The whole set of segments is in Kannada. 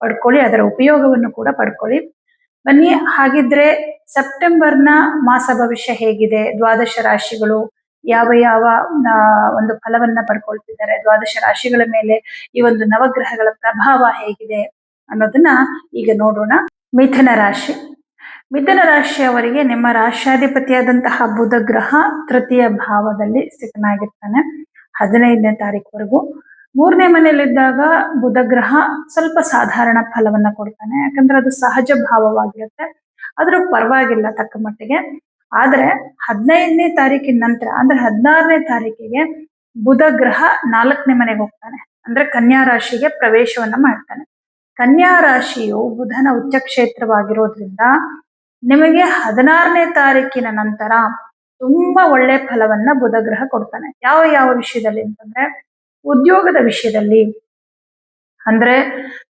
ಪಡ್ಕೊಳ್ಳಿ, ಅದರ ಉಪಯೋಗವನ್ನು ಕೂಡ ಪಡ್ಕೊಳ್ಳಿ. ಬನ್ನಿ, ಹಾಗಿದ್ರೆ ಸೆಪ್ಟೆಂಬರ್ನ ಮಾಸ ಭವಿಷ್ಯ ಹೇಗಿದೆ? ದ್ವಾದಶ ರಾಶಿಗಳು ಯಾವ ಯಾವ ಒಂದು ಫಲವನ್ನ ಪಡ್ಕೊಳ್ತಿದ್ದಾರೆ? ದ್ವಾದಶ ರಾಶಿಗಳ ಮೇಲೆ ಈ ಒಂದು ನವಗ್ರಹಗಳ ಪ್ರಭಾವ ಹೇಗಿದೆ ಅನ್ನೋದನ್ನ ಈಗ ನೋಡೋಣ. ಮಿಥುನ ರಾಶಿ. ಮಿಥುನ ರಾಶಿಯವರಿಗೆ ನಿಮ್ಮ ರಾಶ್ಯಾಧಿಪತಿಯಾದಂತಹ ಬುಧ ಗ್ರಹ ತೃತೀಯ ಭಾವದಲ್ಲಿ ಸ್ಥಿತನಾಗಿರ್ತಾನೆ. ಹದಿನೈದನೇ ತಾರೀಕುವರೆಗೂ ಮೂರನೇ ಮನೆಯಲ್ಲಿದ್ದಾಗ ಬುಧ ಗ್ರಹ ಸ್ವಲ್ಪ ಸಾಧಾರಣ ಫಲವನ್ನ ಕೊಡ್ತಾನೆ. ಯಾಕಂದ್ರೆ ಅದು ಸಹಜ ಭಾವವಾಗಿರುತ್ತೆ. ಆದ್ರೂ ಪರವಾಗಿಲ್ಲ ತಕ್ಕ ಮಟ್ಟಿಗೆ. ಆದ್ರೆ ಹದಿನೈದನೇ ತಾರೀಕಿನ ನಂತರ, ಅಂದ್ರೆ ಹದಿನಾರನೇ ತಾರೀಕಿಗೆ ಬುಧ ಗ್ರಹ ನಾಲ್ಕನೇ ಮನೆಗೆ ಹೋಗ್ತಾನೆ. ಅಂದ್ರೆ ಕನ್ಯಾ ರಾಶಿಗೆ ಪ್ರವೇಶವನ್ನ ಮಾಡ್ತಾನೆ. ಕನ್ಯಾ ರಾಶಿಯು ಬುಧನ ಉಚ್ಚ ಕ್ಷೇತ್ರವಾಗಿರೋದ್ರಿಂದ ನಿಮಗೆ ಹದಿನಾರನೇ ತಾರೀಕಿನ ನಂತರ ತುಂಬಾ ಒಳ್ಳೆ ಫಲವನ್ನ ಬುಧ ಗ್ರಹ ಕೊಡ್ತಾನೆ. ಯಾವ ಯಾವ ವಿಷಯದಲ್ಲಿ ಅಂತಂದ್ರೆ ಉದ್ಯೋಗದ ವಿಷಯದಲ್ಲಿ, ಅಂದ್ರೆ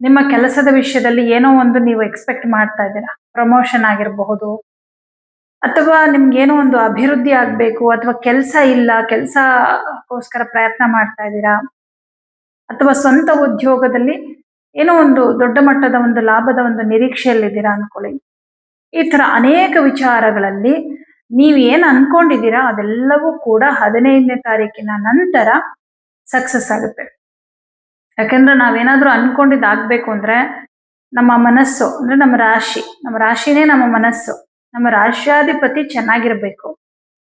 ನಿಮ್ಮ ಕೆಲಸದ ವಿಷಯದಲ್ಲಿ ಏನೋ ಒಂದು ನೀವು ಎಕ್ಸ್ಪೆಕ್ಟ್ ಮಾಡ್ತಾ ಇದ್ದೀರಾ. ಪ್ರಮೋಷನ್ ಆಗಿರಬಹುದು, ಅಥವಾ ನಿಮ್ಗೆ ಏನೋ ಒಂದು ಅಭಿವೃದ್ಧಿ ಆಗ್ಬೇಕು, ಅಥವಾ ಕೆಲಸ ಇಲ್ಲ, ಕೆಲಸಕ್ಕೋಸ್ಕರ ಪ್ರಯತ್ನ ಮಾಡ್ತಾ ಇದ್ದೀರಾ. ಅಥವಾ ಸ್ವಂತ ಉದ್ಯೋಗದಲ್ಲಿ ಏನೋ ಒಂದು ದೊಡ್ಡ ಮಟ್ಟದ ಒಂದು ಲಾಭದ ಒಂದು ನಿರೀಕ್ಷೆಯಲ್ಲಿದ್ದೀರಾ ಅನ್ಕೊಳ್ಳಿ. ಈ ತರ ಅನೇಕ ವಿಚಾರಗಳಲ್ಲಿ ನೀವು ಏನ್ ಅನ್ಕೊಂಡಿದ್ದೀರಾ ಅದೆಲ್ಲವೂ ಕೂಡ ಹದಿನೈದನೇ ತಾರೀಕಿನ ನಂತರ ಸಕ್ಸಸ್ ಆಗುತ್ತೆ. ಯಾಕಂದ್ರೆ ನಾವೇನಾದ್ರೂ ಅನ್ಕೊಂಡಿದ್ದು ಆಗ್ಬೇಕು ಅಂದ್ರೆ ನಮ್ಮ ಮನಸ್ಸು, ಅಂದ್ರೆ ನಮ್ಮ ರಾಶಿ, ನಮ್ಮ ರಾಶಿನೇ ನಮ್ಮ ಮನಸ್ಸು. ನಮ್ಮ ರಾಶ್ಯಾಧಿಪತಿ ಚೆನ್ನಾಗಿರ್ಬೇಕು.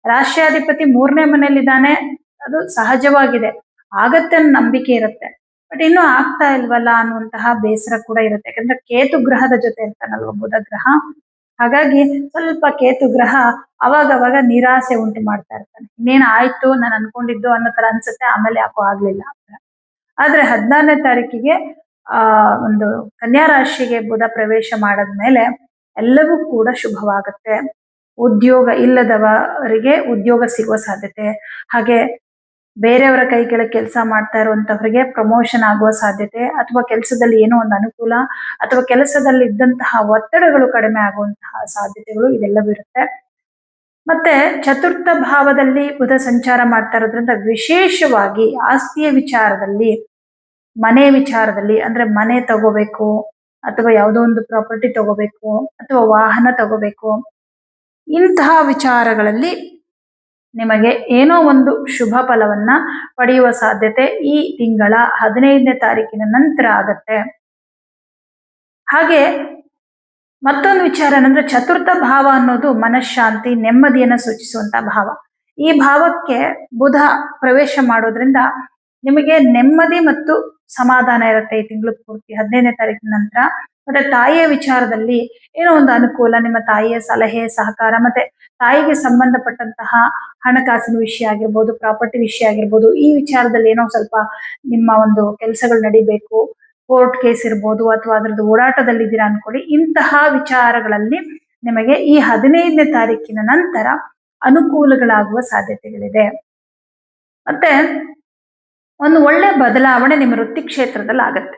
ರಾಶ್ಯಾಧಿಪತಿ ಮೂರನೇ ಮನೆಯಲ್ಲಿದ್ದಾನೆ, ಅದು ಸಹಜವಾಗಿದೆ. ಆಗತ್ತೆ ಅನ್ನೋ ನಂಬಿಕೆ ಇರುತ್ತೆ. ಬಟ್ ಇನ್ನೂ ಆಗ್ತಾ ಇಲ್ವಲ್ಲ ಅನ್ನುವಂತಹ ಬೇಸರ ಕೂಡ ಇರುತ್ತೆ. ಯಾಕಂದ್ರೆ ಕೇತು ಗ್ರಹದ ಜೊತೆ ಇರ್ತಾನಲ್ವ ಬುಧ ಗ್ರಹ ಹಾಗಾಗಿ ಸ್ವಲ್ಪ ಕೇತು ಗ್ರಹ ಅವಾಗವಾಗ ಅವಾಗ ನಿರಾಸೆ ಉಂಟು ಮಾಡ್ತಾ ಇರ್ತಾನೆ. ಇನ್ನೇನು ಆಯ್ತು ನಾನು ಅನ್ಕೊಂಡಿದ್ದು ಅನ್ನೋ ತರ ಅನ್ಸುತ್ತೆ, ಆಮೇಲೆ ಯಾಕೋ ಆಗ್ಲಿಲ್ಲ ಆದ್ರೆ ಹದಿನಾರನೇ ತಾರೀಕಿಗೆ, ಆ, ಒಂದು ಕನ್ಯಾ ರಾಶಿಗೆ ಬುಧ ಪ್ರವೇಶ ಮಾಡದ್ಮೇಲೆ ಎಲ್ಲವೂ ಕೂಡ ಶುಭವಾಗುತ್ತೆ. ಉದ್ಯೋಗ ಇಲ್ಲದವರಿಗೆ ಉದ್ಯೋಗ ಸಿಗುವ ಸಾಧ್ಯತೆ. ಹಾಗೆ ಬೇರೆಯವರ ಕೈ ಕೆಳಗೆ ಕೆಲಸ ಮಾಡ್ತಾ ಇರುವಂತವರಿಗೆ ಪ್ರಮೋಷನ್ ಆಗುವ ಸಾಧ್ಯತೆ, ಅಥವಾ ಕೆಲಸದಲ್ಲಿ ಏನೋ ಒಂದು ಅನುಕೂಲ, ಅಥವಾ ಕೆಲಸದಲ್ಲಿ ಇದ್ದಂತಹ ಒತ್ತಡಗಳು ಕಡಿಮೆ ಆಗುವಂತಹ ಸಾಧ್ಯತೆಗಳು ಇದೆಲ್ಲ ಇರುತ್ತೆ. ಮತ್ತೆ ಚತುರ್ಥ ಭಾವದಲ್ಲಿ ಬುಧ ಸಂಚಾರ ಮಾಡ್ತಾ ಇರೋದ್ರಿಂದ ವಿಶೇಷವಾಗಿ ಆಸ್ತಿಯ ವಿಚಾರದಲ್ಲಿ, ಮನೆ ವಿಚಾರದಲ್ಲಿ, ಅಂದ್ರೆ ಮನೆ ತಗೋಬೇಕು, ಅಥವಾ ಯಾವುದೋ ಒಂದು ಪ್ರಾಪರ್ಟಿ ತಗೋಬೇಕು, ಅಥವಾ ವಾಹನ ತಗೋಬೇಕು, ಇಂತಹ ವಿಚಾರಗಳಲ್ಲಿ ನಿಮಗೆ ಏನೋ ಒಂದು ಶುಭ ಫಲವನ್ನ ಪಡೆಯುವ ಸಾಧ್ಯತೆ ಈ ತಿಂಗಳ ಹದಿನೈದನೇ ತಾರೀಕಿನ ನಂತರ ಆಗತ್ತೆ. ಹಾಗೆ ಮತ್ತೊಂದು ವಿಚಾರ ಏನಂದ್ರೆ ಚತುರ್ಥ ಭಾವ ಅನ್ನೋದು ಮನಃಶಾಂತಿ, ನೆಮ್ಮದಿಯನ್ನ ಸೂಚಿಸುವಂತ ಭಾವ. ಈ ಭಾವಕ್ಕೆ ಬುಧ ಪ್ರವೇಶ ಮಾಡೋದ್ರಿಂದ ನಿಮಗೆ ನೆಮ್ಮದಿ ಮತ್ತು ಸಮಾಧಾನ ಇರುತ್ತೆ ಈ ತಿಂಗಳು ಪೂರ್ತಿ ಹದಿನೈದನೇ ತಾರೀಕಿನ ನಂತರ. ಮತ್ತೆ ತಾಯಿಯ ವಿಚಾರದಲ್ಲಿ ಏನೋ ಒಂದು ಅನುಕೂಲ, ನಿಮ್ಮ ತಾಯಿಯ ಸಲಹೆ, ಸಹಕಾರ, ಮತ್ತೆ ತಾಯಿಗೆ ಸಂಬಂಧಪಟ್ಟಂತಹ ಹಣಕಾಸಿನ ವಿಷಯ ಆಗಿರ್ಬೋದು, ಪ್ರಾಪರ್ಟಿ ವಿಷಯ ಆಗಿರ್ಬೋದು, ಈ ವಿಚಾರದಲ್ಲಿ ಏನೋ ಸ್ವಲ್ಪ ನಿಮ್ಮ ಒಂದು ಕೆಲಸಗಳು ನಡಿಬೇಕು, ಕೋರ್ಟ್ ಕೇಸ್ ಇರ್ಬೋದು ಅಥವಾ ಅದ್ರದ್ದು ಓಡಾಟದಲ್ಲಿದ್ದೀರಾ ಅನ್ಕೊಳ್ಳಿ, ಇಂತಹ ವಿಚಾರಗಳಲ್ಲಿ ನಿಮಗೆ ಈ ಹದಿನೈದನೇ ತಾರೀಕಿನ ನಂತರ ಅನುಕೂಲಗಳಾಗುವ ಸಾಧ್ಯತೆಗಳಿದೆ. ಮತ್ತೆ ಒಂದು ಒಳ್ಳೆ ಬದಲಾವಣೆ ನಿಮ್ಮ ವೃತ್ತಿ ಕ್ಷೇತ್ರದಲ್ಲಿ ಆಗತ್ತೆ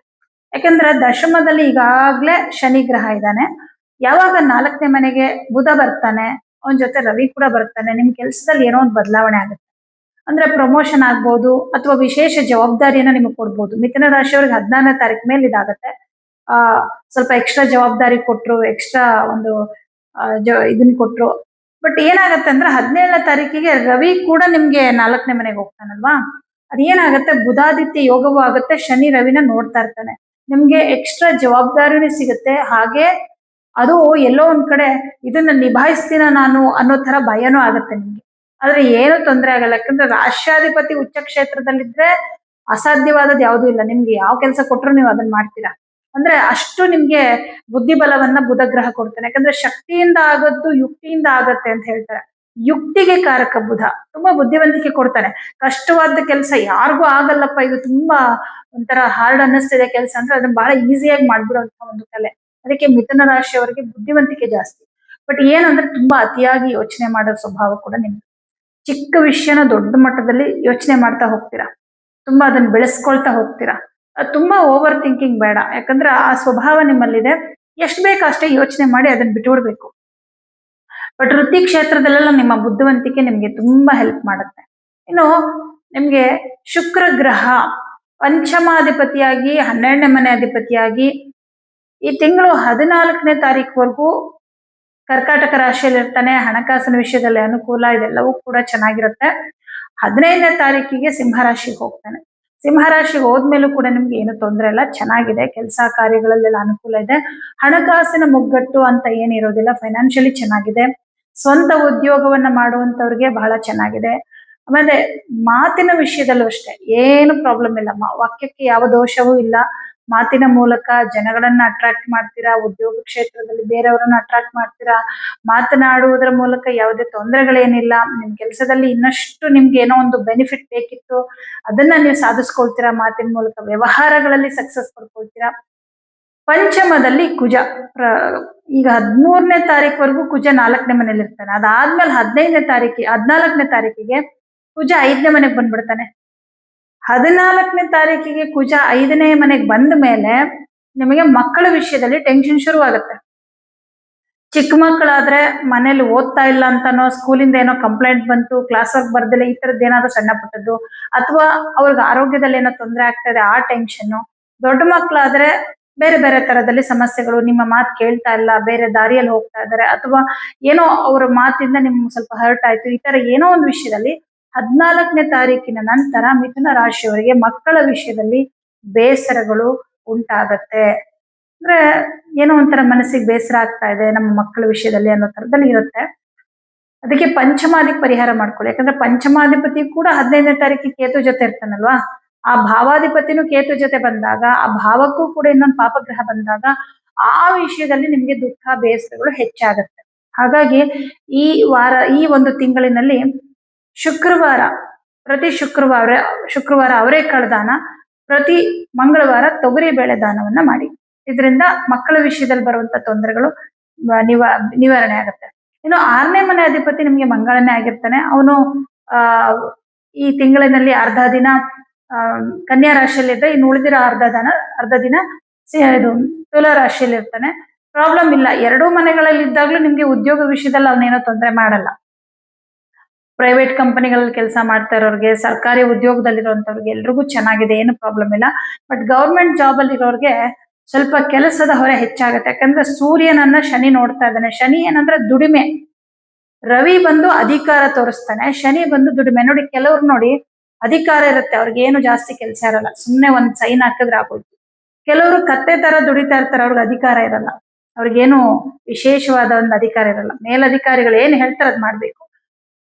ಯಾಕಂದ್ರೆ ದಶಮದಲ್ಲಿ ಈಗಾಗ್ಲೇ ಶನಿ ಗ್ರಹ ಇದ್ದಾನೆ. ಯಾವಾಗ ನಾಲ್ಕನೇ ಮನೆಗೆ ಬುಧ ಬರ್ತಾನೆ, ಅವನ ಜೊತೆ ರವಿ ಕೂಡ ಬರ್ತಾನೆ, ನಿಮ್ ಕೆಲ್ಸದಲ್ಲಿ ಏನೋ ಒಂದು ಬದಲಾವಣೆ ಆಗುತ್ತೆ. ಅಂದ್ರೆ ಪ್ರಮೋಷನ್ ಆಗ್ಬೋದು ಅಥವಾ ವಿಶೇಷ ಜವಾಬ್ದಾರಿಯನ್ನ ನಿಮಗೆ ಕೊಡ್ಬೋದು. ಮಿಥುನ ರಾಶಿಯವ್ರಿಗೆ ಹದಿನಾರನೇ ತಾರೀಕು ಮೇಲೆ ಇದಾಗತ್ತೆ. ಆ, ಸ್ವಲ್ಪ ಎಕ್ಸ್ಟ್ರಾ ಜವಾಬ್ದಾರಿ ಕೊಟ್ರು ಎಕ್ಸ್ಟ್ರಾ ಒಂದು ಇದನ್ನ ಕೊಟ್ರು. ಬಟ್ ಏನಾಗತ್ತೆ ಅಂದ್ರೆ ಹದಿನೇಳನೇ ತಾರೀಕಿಗೆ ರವಿ ಕೂಡ ನಿಮ್ಗೆ ನಾಲ್ಕನೇ ಮನೆಗೆ ಹೋಗ್ತಾನಲ್ವಾ? ಅದೇನಾಗತ್ತೆ, ಬುಧಾದಿತ್ಯ ಯೋಗವೂ ಆಗುತ್ತೆ, ಶನಿ ರವಿನ ನೋಡ್ತಾ ಇರ್ತಾನೆ. ನಿಮ್ಗೆ ಎಕ್ಸ್ಟ್ರಾ ಜವಾಬ್ದಾರಿನೂ ಸಿಗುತ್ತೆ. ಹಾಗೆ ಅದು ಎಲ್ಲೋ ಒಂದ್ ಕಡೆ ಇದನ್ನ ನಿಭಾಯಿಸ್ತೀನ ನಾನು ಅನ್ನೋ ತರ ಭಯನೂ ಆಗುತ್ತೆ ನಿಮ್ಗೆ. ಆದ್ರೆ ಏನು ತೊಂದರೆ ಆಗಲ್ಲ. ಯಾಕಂದ್ರೆ ರಾಷ್ಟ್ರಾಧಿಪತಿ ಉಚ್ಚ ಕ್ಷೇತ್ರದಲ್ಲಿದ್ರೆ ಅಸಾಧ್ಯವಾದದ್ದು ಯಾವುದೂ ಇಲ್ಲ. ನಿಮ್ಗೆ ಯಾವ ಕೆಲಸ ಕೊಟ್ಟರು ನೀವು ಅದನ್ನ ಮಾಡ್ತೀರಾ? ಅಂದ್ರೆ ಅಷ್ಟು ನಿಮ್ಗೆ ಬುದ್ಧಿಬಲವನ್ನ ಬುಧಗ್ರಹ ಕೊಡ್ತಾನೆ. ಯಾಕಂದ್ರೆ ಶಕ್ತಿಯಿಂದ ಆಗದ್ದು ಯುಕ್ತಿಯಿಂದ ಆಗತ್ತೆ ಅಂತ ಹೇಳ್ತಾರೆ. ಯುಕ್ತಿಗೆ ಕಾರಕ ಬುಧ. ತುಂಬಾ ಬುದ್ಧಿವಂತಿಕೆ ಕೊಡ್ತಾನೆ. ಕಷ್ಟವಾದ ಕೆಲಸ ಯಾರಿಗೂ ಆಗಲ್ಲಪ್ಪ, ಇದು ತುಂಬಾ ಒಂಥರ ಹಾರ್ಡ್ ಅನ್ನಿಸ್ತಿದೆ ಕೆಲಸ ಅಂದ್ರೆ ಅದನ್ನ ಬಹಳ ಈಸಿಯಾಗಿ ಮಾಡ್ಬಿಡುವಂತ ಒಂದು ಕಲೆ. ಅದಕ್ಕೆ ಮಿಥುನ ರಾಶಿಯವರಿಗೆ ಬುದ್ಧಿವಂತಿಕೆ ಜಾಸ್ತಿ. ಬಟ್ ಏನಂದ್ರೆ ತುಂಬಾ ಅತಿಯಾಗಿ ಯೋಚನೆ ಮಾಡೋ ಸ್ವಭಾವ ಕೂಡ ನಿಮ್ಗೆ ಚಿಕ್ಕ ವಿಷಯನ ದೊಡ್ಡ ಮಟ್ಟದಲ್ಲಿ ಯೋಚನೆ ಮಾಡ್ತಾ ಹೋಗ್ತೀರಾ? ತುಂಬಾ ಅದನ್ನ ಬೆಳೆಸ್ಕೊಳ್ತಾ ಹೋಗ್ತೀರಾ? ತುಂಬಾ ಓವರ್ ಥಿಂಕಿಂಗ್ ಬೇಡ. ಯಾಕಂದ್ರೆ ಆ ಸ್ವಭಾವ ನಿಮ್ಮಲ್ಲಿದೆ. ಎಷ್ಟ್ ಬೇಕು ಅಷ್ಟೇ ಯೋಚನೆ ಮಾಡಿ ಅದನ್ನ ಬಿಟ್ಬಿಡ್ಬೇಕು. ಬಟ್ ವೃತ್ತಿ ಕ್ಷೇತ್ರದಲ್ಲೆಲ್ಲ ನಿಮ್ಮ ಬುದ್ಧಿವಂತಿಕೆ ನಿಮ್ಗೆ ತುಂಬಾ ಹೆಲ್ಪ್ ಮಾಡುತ್ತೆ. ಇನ್ನು ನಿಮ್ಗೆ ಶುಕ್ರ ಗ್ರಹ, ಪಂಚಮಾಧಿಪತಿಯಾಗಿ, ಹನ್ನೆರಡನೇ ಮನೆ ಅಧಿಪತಿಯಾಗಿ, ಈ ತಿಂಗಳು ಹದಿನಾಲ್ಕನೇ ತಾರೀಕುವರೆಗೂ ಕರ್ಕಾಟಕ ರಾಶಿಯಲ್ಲಿ ಇರ್ತಾನೆ ಹಣಕಾಸಿನ ವಿಷಯದಲ್ಲಿ ಅನುಕೂಲ ಇದೆಲ್ಲವೂ ಕೂಡ ಚೆನ್ನಾಗಿರುತ್ತೆ. ಹದಿನೈದನೇ ತಾರೀಕಿಗೆ ಸಿಂಹರಾಶಿಗೆ ಹೋಗ್ತಾನೆ. ಸಿಂಹರಾಶಿಗೆ ಹೋದ್ಮೇಲೂ ಕೂಡ ನಿಮ್ಗೆ ಏನು ತೊಂದರೆ ಇಲ್ಲ, ಚೆನ್ನಾಗಿದೆ, ಕೆಲಸ ಕಾರ್ಯಗಳಲ್ಲೆಲ್ಲ ಅನುಕೂಲ ಇದೆ. ಹಣಕಾಸಿನ ಮುಗ್ಗಟ್ಟು ಅಂತ ಏನಿರೋದಿಲ್ಲ ಫೈನಾನ್ಷಿಯಲಿ ಚೆನ್ನಾಗಿದೆ. ಸ್ವಂತ ಉದ್ಯೋಗವನ್ನ ಮಾಡುವಂತವ್ರಿಗೆ ಬಹಳ ಚೆನ್ನಾಗಿದೆ. ಆಮೇಲೆ ಮಾತಿನ ವಿಷಯದಲ್ಲೂ ಅಷ್ಟೇ, ಏನು ಪ್ರಾಬ್ಲಮ್ ಇಲ್ಲ. ವಾಕ್ಯಕ್ಕೆ ಯಾವ ದೋಷವೂ ಇಲ್ಲ. ಮಾತಿನ ಮೂಲಕ ಜನಗಳನ್ನ ಅಟ್ರಾಕ್ಟ್ ಮಾಡ್ತೀರಾ, ಉದ್ಯೋಗ ಕ್ಷೇತ್ರದಲ್ಲಿ ಬೇರೆಯವರನ್ನ ಅಟ್ರಾಕ್ಟ್ ಮಾಡ್ತೀರಾ, ಮಾತನಾಡುವುದರ ಮೂಲಕ ಯಾವುದೇ ತೊಂದರೆಗಳೇನಿಲ್ಲ. ನಿಮ್ ಕೆಲಸದಲ್ಲಿ ಇನ್ನಷ್ಟು ನಿಮ್ಗೆ ಏನೋ ಒಂದು ಬೆನಿಫಿಟ್ ಬೇಕಿತ್ತು, ಅದನ್ನ ನೀವು ಸಾಧಿಸ್ಕೊಳ್ತೀರಾ, ಮಾತಿನ ಮೂಲಕ ವ್ಯವಹಾರಗಳಲ್ಲಿ ಸಕ್ಸಸ್ ಪಡ್ಕೊಳ್ತೀರಾ. ಪಂಚಮದಲ್ಲಿ ಕುಜ. ಪ್ರ- ಈಗ ಹದಿಮೂರನೇ ತಾರೀಕುವರೆಗೂ ಕುಜ ನಾಲ್ಕನೇ ಮನೇಲಿ ಇರ್ತಾನೆ ಅದಾದ್ಮೇಲೆ ಹದಿನೈದನೇ ತಾರೀಕಿ ಹದಿನಾಲ್ಕನೇ ತಾರೀಕಿಗೆ ಕುಜ ಐದನೇ ಮನೆಗೆ ಬಂದ್ಬಿಡ್ತಾನೆ. ಹದಿನಾಲ್ಕನೇ ತಾರೀಕಿಗೆ ಕುಜ ಐದನೇ ಮನೆಗೆ ಬಂದ ಮೇಲೆ ನಿಮಗೆ ಮಕ್ಕಳ ವಿಷಯದಲ್ಲಿ ಟೆನ್ಷನ್ ಶುರುವಾಗುತ್ತೆ. ಚಿಕ್ಕ ಮಕ್ಕಳಾದ್ರೆ ಮನೇಲಿ ಓದ್ತಾ ಇಲ್ಲ ಅಂತನೋ, ಸ್ಕೂಲಿಂದ ಏನೋ ಕಂಪ್ಲೇಂಟ್ ಬಂತು ಕ್ಲಾಸ್ ವರ್ಕ್ ಬರ್ದಿಲ್ಲ, ಈ ತರದ್ದು ಏನಾದ್ರು ಸಣ್ಣ ಪುಟ್ಟದ್ದು, ಅಥವಾ ಅವ್ರಿಗೆ ಆರೋಗ್ಯದಲ್ಲಿ ಏನೋ ತೊಂದರೆ ಆಗ್ತಾ ಇದೆ, ಆ ಟೆನ್ಷನ್ ದೊಡ್ಡ ಮಕ್ಕಳಾದ್ರೆ ಬೇರೆ ಬೇರೆ ತರದಲ್ಲಿ ಸಮಸ್ಯೆಗಳು, ನಿಮ್ಮ ಮಾತು ಕೇಳ್ತಾ ಇಲ್ಲ, ಬೇರೆ ದಾರಿಯಲ್ಲಿ ಹೋಗ್ತಾ ಇದ್ದಾರೆ, ಅಥವಾ ಏನೋ ಅವರ ಮಾತಿಂದ ನಿಮ್ಗೆ ಸ್ವಲ್ಪ ಹರ್ಟ್ ಆಯ್ತು, ಈ ತರ ಏನೋ ಒಂದು ವಿಷಯದಲ್ಲಿ ಹದಿನಾಲ್ಕನೇ ತಾರೀಕಿನ ನಂತರ ಮಿಥುನ ರಾಶಿಯವರಿಗೆ ಮಕ್ಕಳ ವಿಷಯದಲ್ಲಿ ಬೇಸರಗಳು ಉಂಟಾಗತ್ತೆ. ಅಂದ್ರೆ ಏನೋ ಒಂಥರ ಮನಸ್ಸಿಗೆ ಬೇಸರ ಆಗ್ತಾ ಇದೆ ನಮ್ಮ ಮಕ್ಕಳ ವಿಷಯದಲ್ಲಿ ಅನ್ನೋ ತರದಲ್ಲಿ ಇರುತ್ತೆ. ಅದಕ್ಕೆ ಪಂಚಮಾಧಿಕ ಪರಿಹಾರ ಮಾಡ್ಕೊಳ್ಳಿ. ಯಾಕಂದ್ರೆ ಪಂಚಮಾಧಿಪತಿ ಕೂಡ ಹದಿನೈದನೇ ತಾರೀಕಿಗೆ ಕೇತು ಜೊತೆ ಇರ್ತಾನಲ್ವಾ? ಆ ಭಾವಾಧಿಪತಿನೂ ಕೇತು ಜೊತೆ ಬಂದಾಗ, ಆ ಭಾವಕ್ಕೂ ಕೂಡ ಇನ್ನೊಂದು ಪಾಪಗ್ರಹ ಬಂದಾಗ ಆ ವಿಷಯದಲ್ಲಿ ನಿಮಗೆ ದುಃಖ, ಬೇಸರಗಳು ಹೆಚ್ಚಾಗತ್ತೆ. ಹಾಗಾಗಿ ಈ ವಾರ, ಈ ಒಂದು ತಿಂಗಳಿನಲ್ಲಿ ಶುಕ್ರವಾರ, ಪ್ರತಿ ಶುಕ್ರವಾರ ಶುಕ್ರವಾರ ಅವರೇ ಕಳೆದಾನ, ಪ್ರತಿ ಮಂಗಳವಾರ ತೊಗರಿ ಬೇಳೆ ದಾನವನ್ನ ಮಾಡಿ. ಇದರಿಂದ ಮಕ್ಕಳ ವಿಷಯದಲ್ಲಿ ಬರುವಂತ ತೊಂದರೆಗಳು ನಿವಾ, ನಿವಾರಣೆ ಆಗುತ್ತೆ. ಇನ್ನು ಆರನೇ ಮನೆ ಅಧಿಪತಿ ನಿಮ್ಗೆ ಮಂಗಳನೇ ಆಗಿರ್ತಾನೆ. ಅವನು, ಆ, ಈ ತಿಂಗಳಿನಲ್ಲಿ ಅರ್ಧ ದಿನ ಕನ್ಯಾ ರಾಶಿಯಲ್ಲಿ ಇದ್ದ ಇನ್ನು ಉಳಿದಿರೋ ಅರ್ಧ ದಿನ ಅರ್ಧ ದಿನ ಇದು ತುಲಾ ರಾಶಿಯಲ್ಲಿ ಇರ್ತಾನೆ. ಪ್ರಾಬ್ಲಮ್ ಇಲ್ಲ. ಎರಡೂ ಮನೆಗಳಲ್ಲಿ ಇದ್ದಾಗ್ಲೂ ನಿಮ್ಗೆ ಉದ್ಯೋಗ ವಿಷಯದಲ್ಲಿ ಅವನೇನೋ ತೊಂದರೆ ಮಾಡಲ್ಲ. ಪ್ರೈವೇಟ್ ಕಂಪನಿಗಳಲ್ಲಿ ಕೆಲಸ ಮಾಡ್ತಾ ಇರೋರಿಗೆ, ಸರ್ಕಾರಿ ಉದ್ಯೋಗದಲ್ಲಿರುವಂತವ್ರಿಗೆ ಎಲ್ರಿಗೂ ಚೆನ್ನಾಗಿದೆ, ಏನು ಪ್ರಾಬ್ಲಮ್ ಇಲ್ಲ. ಬಟ್ ಗೌರ್ಮೆಂಟ್ ಜಾಬ್ ಅಲ್ಲಿ ಇರೋರಿಗೆ ಸ್ವಲ್ಪ ಕೆಲಸದ ಹೊರೆ ಹೆಚ್ಚಾಗುತ್ತೆ. ಯಾಕಂದ್ರೆ ಸೂರ್ಯನನ್ನ ಶನಿ ನೋಡ್ತಾ ಇದ್ದಾನೆ. ಶನಿ ಏನಂದ್ರೆ ದುಡಿಮೆ. ರವಿ ಬಂದು ಅಧಿಕಾರ ತೋರಿಸ್ತಾನೆ. ಶನಿ ಬಂದು ದುಡಿಮೆ. ನೋಡಿ, ಕೆಲವ್ರು ನೋಡಿ ಅಧಿಕಾರ ಇರುತ್ತೆ, ಅವ್ರಿಗೆ ಏನು ಜಾಸ್ತಿ ಕೆಲಸ ಇರಲ್ಲ. ಸುಮ್ನೆ ಒಂದ್ ಸೈನ್ ಹಾಕಿದ್ರೆ ಆಗೋಯ್ತು. ಕೆಲವರು ಕತ್ತೆ ತರ ದುಡಿತಾ ಇರ್ತಾರೆ, ಅವ್ರಿಗೆ ಅಧಿಕಾರ ಇರಲ್ಲ. ಅವ್ರಿಗೇನು ವಿಶೇಷವಾದ ಒಂದು ಅಧಿಕಾರ ಇರಲ್ಲ. ಮೇಲಧಿಕಾರಿಗಳು ಏನ್ ಹೇಳ್ತಾರೆ ಅದ್ ಮಾಡ್ಬೇಕು.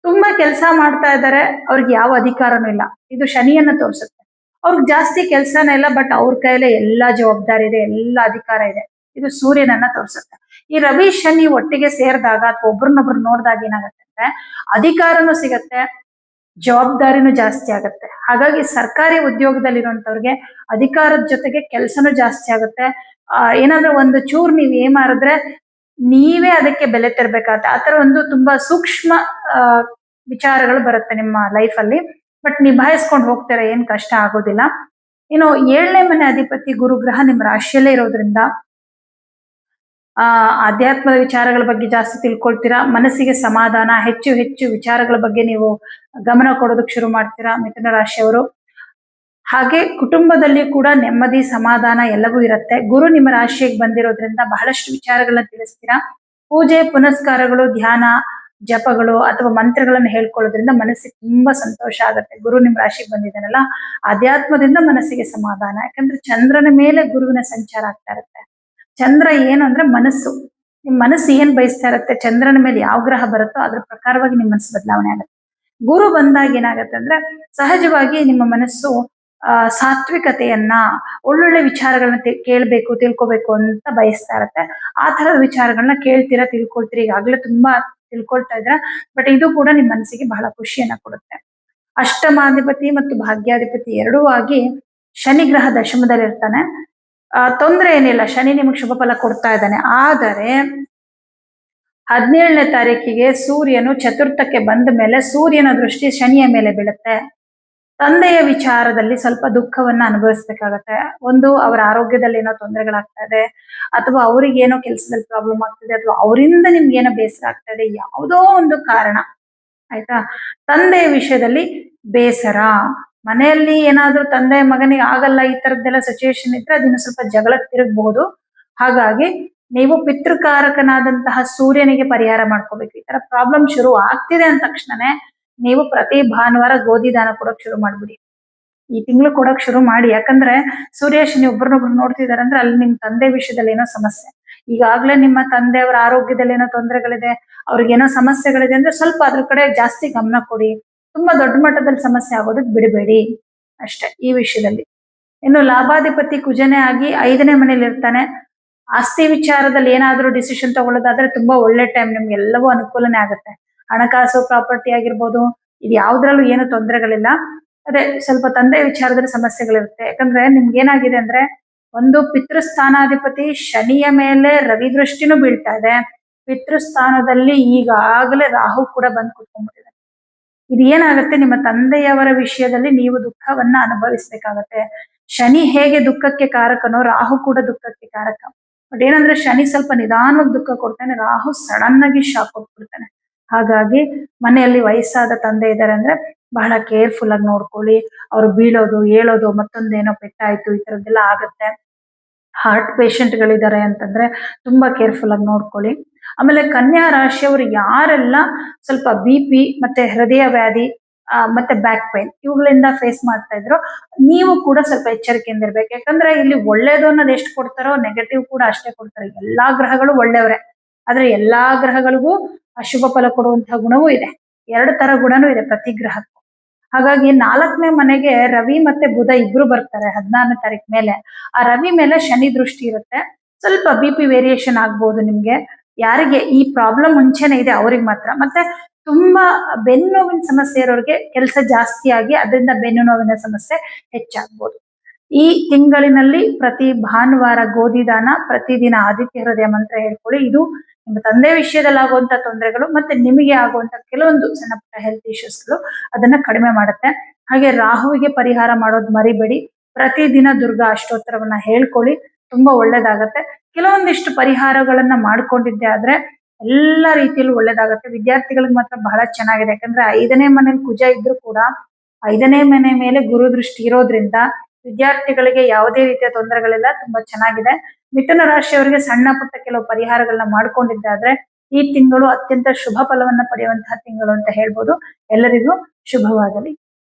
ತುಂಬಾ ಕೆಲಸ ಮಾಡ್ತಾ ಇದ್ದಾರೆ ಅವ್ರಿಗೆ ಯಾವ ಅಧಿಕಾರನೂ ಇಲ್ಲ. ಇದು ಶನಿಯನ್ನ ತೋರಿಸುತ್ತೆ. ಅವ್ರಿಗೆ ಜಾಸ್ತಿ ಕೆಲಸನೇ ಇಲ್ಲ, ಬಟ್ ಅವ್ರ ಕೈಲೇ ಎಲ್ಲಾ ಜವಾಬ್ದಾರಿ ಇದೆ, ಎಲ್ಲಾ ಅಧಿಕಾರ ಇದೆ. ಇದು ಸೂರ್ಯನನ್ನ ತೋರಿಸುತ್ತೆ. ಈ ರವಿ, ಶನಿ ಒಟ್ಟಿಗೆ ಸೇರಿದಾಗ ಅಥವಾ ಒಬ್ರನ್ನೊಬ್ರು ನೋಡಿದಾಗ ಏನಾಗುತ್ತೆ ಅಂದ್ರೆ, ಅಧಿಕಾರನೂ ಸಿಗತ್ತೆ ಜವಾಬ್ದಾರಿನೂ ಜಾಸ್ತಿ ಆಗುತ್ತೆ. ಹಾಗಾಗಿ ಸರ್ಕಾರಿ ಉದ್ಯೋಗದಲ್ಲಿರುವಂತವ್ರಿಗೆ ಅಧಿಕಾರದ ಜೊತೆಗೆ ಕೆಲಸನೂ ಜಾಸ್ತಿ ಆಗುತ್ತೆ. ಆ, ಏನಾದ್ರೂ ಒಂದು ಚೂರ್ ನೀವ್ ಮಾಡಿದ್ರೆ ನೀವೇ ಅದಕ್ಕೆ ಬೆಲೆ ತರಬೇಕಾಗತ್ತೆ. ಆ ತರ ಒಂದು ತುಂಬಾ ಸೂಕ್ಷ್ಮ ವಿಚಾರಗಳು ಬರುತ್ತೆ ನಿಮ್ಮ ಲೈಫ್ ಅಲ್ಲಿ ಬಟ್ ನಿಭಾಯಿಸ್ಕೊಂಡು ಹೋಗ್ತಾರೆ ಏನ್ ಕಷ್ಟ ಆಗೋದಿಲ್ಲ. ಇನ್ನು ಏಳನೇ ಮನೆ ಅಧಿಪತಿ ಗುರುಗ್ರಹ ನಿಮ್ಮ ರಾಶಿಯಲ್ಲೇ ಇರೋದ್ರಿಂದ ಆ ಆಧ್ಯಾತ್ಮದ ವಿಚಾರಗಳ ಬಗ್ಗೆ ಜಾಸ್ತಿ ತಿಳ್ಕೊಳ್ತೀರಾ? ಮನಸ್ಸಿಗೆ ಸಮಾಧಾನ, ಹೆಚ್ಚು ಹೆಚ್ಚು ವಿಚಾರಗಳ ಬಗ್ಗೆ ನೀವು ಗಮನ ಕೊಡೋದಕ್ಕೆ ಶುರು ಮಾಡ್ತೀರಾ ಮಿಥುನ ರಾಶಿಯವರು? ಹಾಗೆ ಕುಟುಂಬದಲ್ಲಿ ಕೂಡ ನೆಮ್ಮದಿ, ಸಮಾಧಾನ ಎಲ್ಲವೂ ಇರುತ್ತೆ. ಗುರು ನಿಮ್ಮ ರಾಶಿಗೆ ಬಂದಿರೋದ್ರಿಂದ ಬಹಳಷ್ಟು ವಿಚಾರಗಳನ್ನ ತಿಳಿಸ್ತೀರಾ? ಪೂಜೆ, ಪುನಸ್ಕಾರಗಳು, ಧ್ಯಾನ, ಜಪಗಳು ಅಥವಾ ಮಂತ್ರಗಳನ್ನು ಹೇಳ್ಕೊಳ್ಳೋದ್ರಿಂದ ಮನಸ್ಸಿಗೆ ತುಂಬಾ ಸಂತೋಷ ಆಗುತ್ತೆ. ಗುರು ನಿಮ್ಮ ರಾಶಿಗೆ ಬಂದಿದ್ದಾನಲ್ಲ ಅಧ್ಯಾತ್ಮದಿಂದ ಮನಸ್ಸಿಗೆ ಸಮಾಧಾನ. ಯಾಕಂದ್ರೆ ಚಂದ್ರನ ಮೇಲೆ ಗುರುವಿನ ಸಂಚಾರ ಆಗ್ತಾ ಇರುತ್ತೆ. ಚಂದ್ರ ಏನು ಅಂದ್ರೆ ಮನಸ್ಸು. ನಿಮ್ ಮನಸ್ಸು ಏನ್ ಬಯಸ್ತಾ ಇರುತ್ತೆ, ಚಂದ್ರನ ಮೇಲೆ ಯಾವ ಗ್ರಹ ಬರುತ್ತೋ ಅದ್ರ ಪ್ರಕಾರವಾಗಿ ನಿಮ್ಮ ಮನಸ್ಸು ಬದಲಾವಣೆ ಆಗುತ್ತೆ. ಗುರು ಬಂದಾಗ ಏನಾಗತ್ತೆ ಅಂದ್ರೆ ಸಹಜವಾಗಿ ನಿಮ್ಮ ಮನಸ್ಸು, ಆ, ಸಾತ್ವಿಕತೆಯನ್ನ, ಒಳ್ಳೊಳ್ಳೆ ವಿಚಾರಗಳನ್ನ ಕೇಳ್ಬೇಕು, ತಿಳ್ಕೊಬೇಕು ಅಂತ ಬಯಸ್ತಾ ಇರತ್ತೆ. ಆ ತರದ ವಿಚಾರಗಳನ್ನ ಕೇಳ್ತೀರಾ, ತಿಳ್ಕೊಳ್ತೀರಿ, ಈಗಾಗ್ಲೇ ತುಂಬಾ ತಿಳ್ಕೊಳ್ತಾ ಇದ್ರ ಬಟ್ ಇದು ಕೂಡ ನಿಮ್ ಮನಸ್ಸಿಗೆ ಬಹಳ ಖುಷಿಯನ್ನ ಕೊಡುತ್ತೆ. ಅಷ್ಟಮಾಧಿಪತಿ ಮತ್ತು ಭಾಗ್ಯಾಧಿಪತಿ ಎರಡೂ ಆಗಿ ಶನಿ ಗ್ರಹ ದಶಮದಲ್ಲಿ ಇರ್ತಾನೆ ತೊಂದ್ರೆ ಏನಿಲ್ಲ. ಶನಿ ನಿಮಗೆ ಶುಭ ಫಲ ಕೊಡ್ತಾ ಇದ್ದಾನೆ. ಆದರೆ ಹದಿನೇಳನೇ ತಾರೀಕಿಗೆ ಸೂರ್ಯನು ಚತುರ್ಥಕ್ಕೆ ಬಂದ ಮೇಲೆ ಸೂರ್ಯನ ದೃಷ್ಟಿ ಶನಿಯ ಮೇಲೆ ಬೀಳುತ್ತೆ. ತಂದೆಯ ವಿಚಾರದಲ್ಲಿ ಸ್ವಲ್ಪ ದುಃಖವನ್ನ ಅನುಭವಿಸ್ಬೇಕಾಗತ್ತೆ. ಒಂದು, ಅವರ ಆರೋಗ್ಯದಲ್ಲಿ ಏನೋ ತೊಂದರೆಗಳಾಗ್ತಾ ಇದೆ, ಅಥವಾ ಅವ್ರಿಗೆ ಏನೋ ಕೆಲಸದಲ್ಲಿ ಪ್ರಾಬ್ಲಮ್ ಆಗ್ತಿದೆ ಅಥವಾ ಅವರಿಂದ ನಿಮ್ಗೆ ಏನೋ ಬೇಸರ ಆಗ್ತಾ ಇದೆ, ಯಾವುದೋ ಒಂದು ಕಾರಣ. ಆಯ್ತಾ? ತಂದೆಯ ವಿಷಯದಲ್ಲಿ ಬೇಸರ. ಮನೆಯಲ್ಲಿ ಏನಾದ್ರೂ ತಂದೆ ಮಗನಿಗೆ ಆಗಲ್ಲ ಈ ತರದ್ದೆಲ್ಲ ಸಿಚುವೇಶನ್ ಇದ್ರೆ ಅದನ್ನ ಸ್ವಲ್ಪ ಜಗಳಕ್ಕೆ ತಿರುಗಬಹುದು ಹಾಗಾಗಿ ನೀವು ಪಿತೃಕಾರಕನಾದಂತಹ ಸೂರ್ಯನಿಗೆ ಪರಿಹಾರ ಮಾಡ್ಕೋಬೇಕು. ಈ ತರ ಪ್ರಾಬ್ಲಮ್ ಶುರು ಆಗ್ತಿದೆ ಅಂದ ತಕ್ಷಣನೇ ನೀವು ಪ್ರತಿ ಭಾನುವಾರ ಗೋಧಿ ದಾನ ಕೊಡೋಕೆ ಶುರು ಮಾಡ್ಬಿಡಿ. ಈ ತಿಂಗಳು ಕೊಡೋಕೆ ಶುರು ಮಾಡಿ. ಯಾಕಂದ್ರೆ ಸೂರ್ಯ, ಶನಿ ಒಬ್ಬರನ್ನೊಬ್ರು ನೋಡ್ತಿದಾರೆ ಅಂದ್ರೆ ಅಲ್ಲಿ ನಿಮ್ ತಂದೆ ವಿಷಯದಲ್ಲಿ ಏನೋ ಸಮಸ್ಯೆ. ಈಗಾಗ್ಲೇ ನಿಮ್ಮ ತಂದೆಯವರ ಆರೋಗ್ಯದಲ್ಲಿ ಏನೋ ತೊಂದರೆಗಳಿದೆ, ಅವ್ರಿಗೇನೋ ಸಮಸ್ಯೆಗಳಿದೆ ಅಂದ್ರೆ ಸ್ವಲ್ಪ ಅದ್ರ ಕಡೆ ಜಾಸ್ತಿ ಗಮನ ಕೊಡಿ. ತುಂಬಾ ದೊಡ್ಡ ಮಟ್ಟದಲ್ಲಿ ಸಮಸ್ಯೆ ಆಗೋದಕ್ಕೆ ಬಿಡಬೇಡಿ. ಅಷ್ಟೇ, ಈ ವಿಷಯದಲ್ಲಿ. ಇನ್ನು ಲಾಭಾಧಿಪತಿ ಕುಜನೆ ಆಗಿ ಐದನೇ ಮನೇಲಿ ಇರ್ತಾನೆ. ಆಸ್ತಿ ವಿಚಾರದಲ್ಲಿ ಏನಾದರೂ ಡಿಸಿಷನ್ ತಗೊಳ್ಳೋದಾದ್ರೆ ತುಂಬಾ ಒಳ್ಳೆ ಟೈಮ್ ನಿಮ್ಗೆ ಎಲ್ಲವೂ ಅನುಕೂಲನೇ ಆಗುತ್ತೆ. ಹಣಕಾಸು ಪ್ರಾಪರ್ಟಿ ಆಗಿರ್ಬೋದು ಇದು ಯಾವ್ದ್ರಲ್ಲೂ ಏನು ತೊಂದರೆಗಳಿಲ್ಲ. ಅದೇ, ಸ್ವಲ್ಪ ತಂದೆ ವಿಚಾರದಲ್ಲಿ ಸಮಸ್ಯೆಗಳಿರುತ್ತೆ. ಯಾಕಂದ್ರೆ ನಿಮ್ಗೆ ಏನಾಗಿದೆ ಅಂದ್ರೆ, ಒಂದು ಪಿತೃಸ್ಥಾನಾಧಿಪತಿ ಶನಿಯ ಮೇಲೆ ರವಿ ದೃಷ್ಟಿನೂ ಬೀಳ್ತಾ ಇದೆ. ಪಿತೃಸ್ಥಾನದಲ್ಲಿ ಈಗಾಗಲೇ ರಾಹು ಕೂಡ ಬಂದು ಕುತ್ಕೊಂಡ್ಬಿಟ್ಟಿದೆ ಇದು ಏನಾಗುತ್ತೆ? ನಿಮ್ಮ ತಂದೆಯವರ ವಿಷಯದಲ್ಲಿ ನೀವು ದುಃಖವನ್ನ ಅನುಭವಿಸ್ಬೇಕಾಗತ್ತೆ. ಶನಿ ಹೇಗೆ ದುಃಖಕ್ಕೆ ಕಾರಕನೋ, ರಾಹು ಕೂಡ ದುಃಖಕ್ಕೆ ಕಾರಕ. ಬಟ್ ಏನಂದ್ರೆ, ಶನಿ ಸ್ವಲ್ಪ ನಿಧಾನವಾಗಿ ದುಃಖ ಕೊಡ್ತಾನೆ, ರಾಹು ಸಡನ್ ಆಗಿ ಶಾಕ್ ಕೊಟ್ಬಿಡ್ತಾನೆ. ಹಾಗಾಗಿ ಮನೆಯಲ್ಲಿ ವಯಸ್ಸಾದ ತಂದೆ ಇದ್ದಾರೆ ಅಂದ್ರೆ ಬಹಳ ಕೇರ್ಫುಲ್ ಆಗಿ ನೋಡ್ಕೊಳ್ಳಿ. ಅವ್ರು ಬೀಳೋದು ಏಳೋದು ಮತ್ತೊಂದೇನೋ ಪೆಟ್ಟಾಯ್ತು, ಈ ತರದ್ದೆಲ್ಲ ಆಗತ್ತೆ. ಹಾರ್ಟ್ ಗಳಿದ್ದಾರೆ ಅಂತಂದ್ರೆ ತುಂಬಾ ಕೇರ್ಫುಲ್ ಆಗಿ ನೋಡ್ಕೊಳ್ಳಿ. ಆಮೇಲೆ ಕನ್ಯಾ ರಾಶಿಯವರು ಯಾರೆಲ್ಲ ಸ್ವಲ್ಪ ಬಿ ಪಿ ಮತ್ತೆ ಹೃದಯ ವ್ಯಾಧಿ ಮತ್ತೆ ಬ್ಯಾಕ್ ಪೈನ್ ಇವುಗಳಿಂದ ಫೇಸ್ ಮಾಡ್ತಾ ಇದ್ರು. ನೀವು ಕೂಡ ಸ್ವಲ್ಪ ಎಚ್ಚರಿಕೆಯಿಂದ ಇರ್ಬೇಕು. ಯಾಕಂದ್ರೆ ಇಲ್ಲಿ ಒಳ್ಳೇದು ಅನ್ನೋದು ಎಷ್ಟು ಕೊಡ್ತಾರೋ ನೆಗೆಟಿವ್ ಕೂಡ ಅಷ್ಟೇ ಕೊಡ್ತಾರೆ. ಎಲ್ಲಾ ಗ್ರಹಗಳು ಒಳ್ಳೆಯವರೇ. ಆದ್ರೆ ಎಲ್ಲಾ ಗ್ರಹಗಳಿಗೂ ಅಶುಭ ಫಲ ಕೊಡುವಂತಹ ಗುಣವೂ ಇದೆ. ಎರಡು ತರ ಗುಣನೂ ಇದೆ ಪ್ರತಿ ಗ್ರಹಕ್ಕೂ. ಹಾಗಾಗಿ ನಾಲ್ಕನೇ ಮನೆಗೆ ರವಿ ಮತ್ತೆ ಬುಧ ಇಬ್ರು ಬರ್ತಾರೆ ಹದಿನಾರನೇ ತಾರೀಕು ಮೇಲೆ. ಆ ರವಿ ಮೇಲೆ ಶನಿ ದೃಷ್ಟಿ ಇರುತ್ತೆ. ಸ್ವಲ್ಪ ಬಿ ಪಿ ವೇರಿಯೇಷನ್ ಆಗ್ಬೋದು ನಿಮ್ಗೆ. ಯಾರಿಗೆ ಈ ಪ್ರಾಬ್ಲಮ್ ಮುಂಚೆನೆ ಇದೆ ಅವ್ರಿಗೆ ಮಾತ್ರ. ಮತ್ತೆ ತುಂಬಾ ಬೆನ್ನು ನೋವಿನ ಸಮಸ್ಯೆ ಇರೋರಿಗೆ ಕೆಲಸ ಜಾಸ್ತಿ ಆಗಿ ಅದರಿಂದ ಬೆನ್ನು ನೋವಿನ ಸಮಸ್ಯೆ ಹೆಚ್ಚಾಗ್ಬೋದು. ಈ ತಿಂಗಳಿನಲ್ಲಿ ಪ್ರತಿ ಭಾನುವಾರ ಗೋಧಿ ದಾನ ಪ್ರತಿದಿನ ಆದಿತ್ಯ ಹೃದಯ ಮಂತ್ರ ಹೇಳ್ಕೊಳ್ಳಿ. ಇದು ನಿಮ್ಮ ತಂದೆ ವಿಷಯದಲ್ಲಿ ಆಗುವಂತ ತೊಂದರೆಗಳು ಮತ್ತೆ ನಿಮಗೆ ಆಗುವಂತ ಕೆಲವೊಂದು ಸಣ್ಣ ಪುಟ್ಟ ಹೆಲ್ತ್ ಇಶ್ಯೂಸ್ಗಳು ಅದನ್ನ ಕಡಿಮೆ ಮಾಡುತ್ತೆ. ಹಾಗೆ ರಾಹುವಿಗೆ ಪರಿಹಾರ ಮಾಡೋದು ಮರಿಬೇಡಿ. ಪ್ರತಿದಿನ ದುರ್ಗಾ ಅಷ್ಟೋತ್ತರವನ್ನ ಹೇಳ್ಕೊಳ್ಳಿ. ತುಂಬಾ ಒಳ್ಳೇದಾಗತ್ತೆ. ಕೆಲವೊಂದಿಷ್ಟು ಪರಿಹಾರಗಳನ್ನ ಮಾಡ್ಕೊಂಡಿದ್ದೆ ಆದ್ರೆ ಎಲ್ಲ ರೀತಿಯಲ್ಲೂ ಒಳ್ಳೇದಾಗತ್ತೆ. ವಿದ್ಯಾರ್ಥಿಗಳಿಗೆ ಮಾತ್ರ ಬಹಳ ಚೆನ್ನಾಗಿದೆ. ಯಾಕಂದ್ರೆ ಐದನೇ ಮನೇಲಿ ಕುಜ ಇದ್ರು ಕೂಡ ಐದನೇ ಮನೆ ಮೇಲೆ ಗುರು ದೃಷ್ಟಿ ಇರೋದ್ರಿಂದ ವಿದ್ಯಾರ್ಥಿಗಳಿಗೆ ಯಾವುದೇ ರೀತಿಯ ತೊಂದರೆಗಳಿಲ್ಲ, ತುಂಬಾ ಚೆನ್ನಾಗಿದೆ. ಮಿಥುನ ರಾಶಿಯವರಿಗೆ ಸಣ್ಣ ಪುಟ್ಟ ಕೆಲವು ಪರಿಹಾರಗಳನ್ನ ಮಾಡ್ಕೊಂಡಿದ್ದಾದ್ರೆ ಈ ತಿಂಗಳು ಅತ್ಯಂತ ಶುಭ ಫಲವನ್ನ ಪಡೆಯುವಂತಹ ತಿಂಗಳು ಅಂತ ಹೇಳ್ಬೋದು. ಎಲ್ಲರಿಗೂ ಶುಭವಾಗಲಿ.